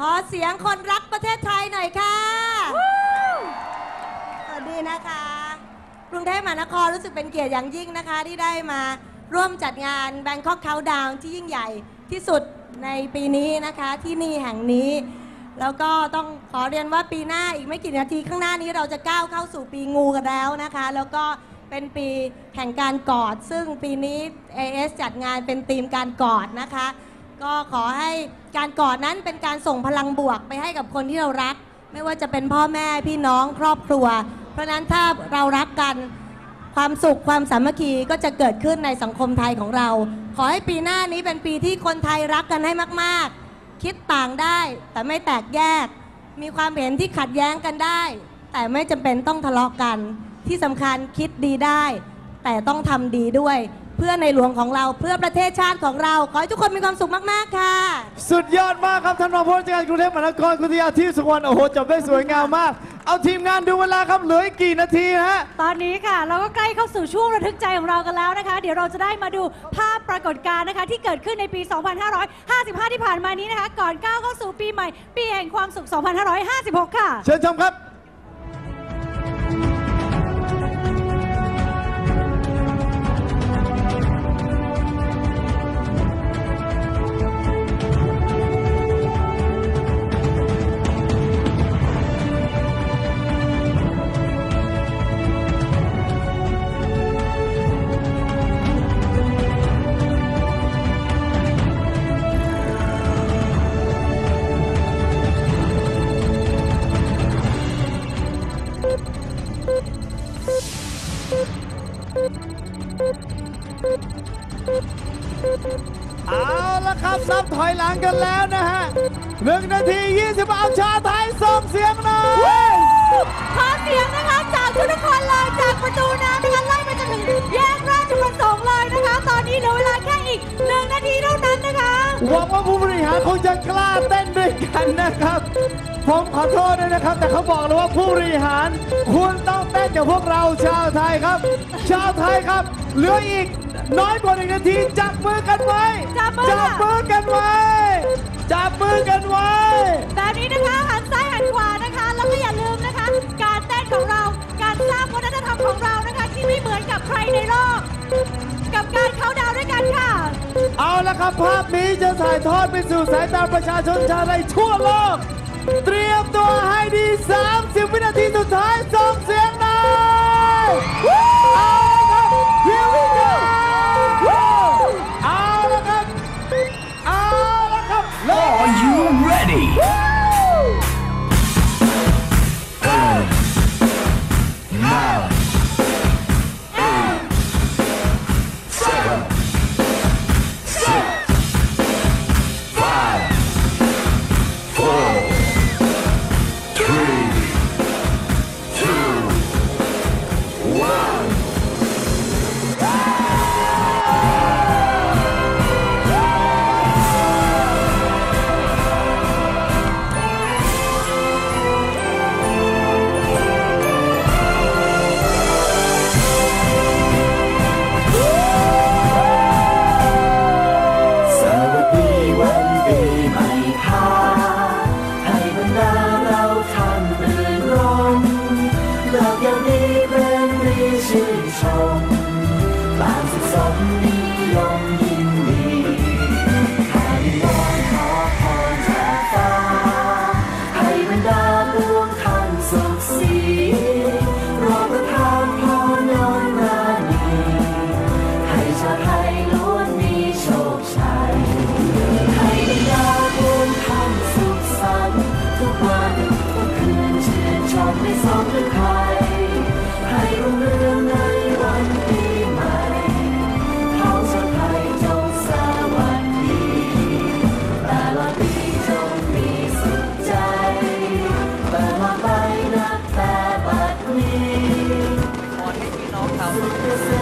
ขอเสียงคนรักประเทศไทยหน่อยค่ะ สวัสดีนะคะ กรุงเทพมหานครรู้สึกเป็นเกียรติอย่างยิ่งนะคะที่ได้มาร่วมจัดงาน Bangkok Countdown ที่ยิ่งใหญ่ที่สุดในปีนี้นะคะที่นี่แห่งนี้ แล้วก็ต้องขอเรียนว่าปีหน้าอีกไม่กี่นาทีข้างหน้านี้เราจะก้าวเข้าสู่ปีงูกันแล้วนะคะ แล้วก็เป็นปีแห่งการกอด ซึ่งปีนี้ AS จัดงานเป็นธีมการกอดนะคะ ก็ขอให้การกอดนั้นเป็นการส่งพลังบวกไปให้กับคนที่เรารัก ไม่ว่าจะเป็นพ่อแม่พี่น้องครอบครัว เพราะนั้นถ้าเรารักกันความสุขความสามัคคีก็จะเกิดขึ้นในสังคมไทยของเรา ขอให้ปีหน้านี้เป็นปีที่คนไทยรักกันให้มาก ๆ คิดต่างได้แต่ไม่แตกแยก มีความเห็นที่ขัดแย้งกันได้ แต่ไม่จำเป็นต้องทะเลาะกัน ที่สำคัญคิดดีได้ แต่ต้องทำดีด้วย เพื่อในหลวงของเราเพื่อประเทศชาติของเรา ขอให้ทุกคนมีความสุขมากๆค่ะ สุดยอดมากครับท่านรองผู้ว่าราชการกรุงเทพมหานครคุณทยาที่สุวรรณโอ้โหจบได้สวยงามมาก เอาทีมงานดูเวลาครับเหลืออีกกี่นาทีฮะ ตอนนี้ค่ะ เราก็ใกล้เข้าสู่ช่วงระทึกใจของเรากันแล้วนะคะ เดี๋ยวเราจะได้มาดูภาพปรากฏการณ์นะคะ ที่เกิดขึ้นในปี 2555 ที่ผ่านมานี้นะคะ ก่อนก้าวเข้าสู่ปีใหม่ ปีแห่งความสุข 2556 ค่ะ เชิญชมครับ เอาละครับนับถอยหลังกันแล้วนะฮะหนึ่งนาทียี่สิบเอาชาไทยส่งเสียงหน่อยขอเสียงนะคะจากทุกๆคนเลยจากประตูน้ำนะคะไล่ไปจนถึงแยกราชประสงค์เลยนะคะ ตอนนี้เหลือเวลาแค่อีกหนึ่งนาทีเท่านั้นนะคะหวังว่าผู้บริหารคงจะกล้าเต้นด้วยกันนะครับ ผมขอโทษด้วยนะครับ แต่เขาบอกเลยว่าผู้บริหารคุณต้องเต้นกับพวกเราชาวไทยครับ ชาวไทยครับเหลืออีก น้อยกว่าหนึ่งนาทีจับมือกันไว้จับมือ จับมือกันไว้จับมือกันไว้ แบบนี้นะคะหันซ้ายหันขวานะคะ แล้วก็อย่าลืมนะคะ การเต้นของเราการสร้างวัฒนธรรมของเรานะคะ ที่ไม่เหมือนกับใครในโลก กับการเขาน์ดาวน์ด้วยกันค่ะ เอาละครับภาพนี้จะถ่ายทอดไปสู่สายตาประชาชนชาวไทยทั่วโลก เตรียมตัวให้ดี 30 วินาทีสุดท้าย ชื่นชมต่างสุขสมนิยมยินดีข้าวิงวอนขอพรจากฟ้าให้บรรดาดวงท่านสุขสีรอประทานพรนอนรานีให้ชาวไทยล้วนมีโชคชัยให้บรรดาบุญทำสุขสันต์ทุกวันทุกคืนชื่นชมไม่สองหรือใ Thank you.